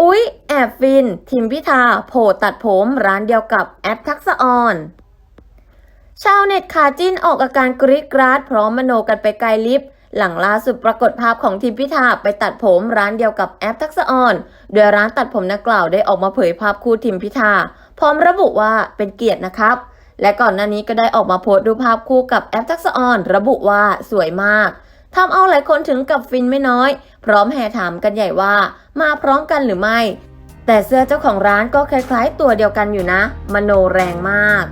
อุ๊ย แอบฟิน ทิมพิธาโผล่ตัดผมร้านเดียวกับแอปทักษะออน ชาวเน็ตขาจิ้นออกอาการกรี๊ดกราดพร้อมมโนกันไปไกลลิฟต์หลังล่าสุดปรากฏภาพของทีมพิธาไปตัดผมร้านเดียวกับแอปทักษะออน โดยร้านตัดผมนักกล่าวได้ออกมาเผยภาพคู่ทีมพิธา พร้อมระบุว่าเป็นเกียรตินะครับ และก่อนหน้านี้ก็ได้ออกมาโพสต์ดูภาพคู่กับแอปทักษะออน ระบุว่าสวยมากทำเอาหลายคนถึงกับฟินไม่น้อย พร้อมแห่ถามกันใหญ่ว่า มาพร้อมกันหรือไม่ แต่เสื้อเจ้าของร้านก็คล้ายๆตัวเดียวกันอยู่นะ มโนแรงมาก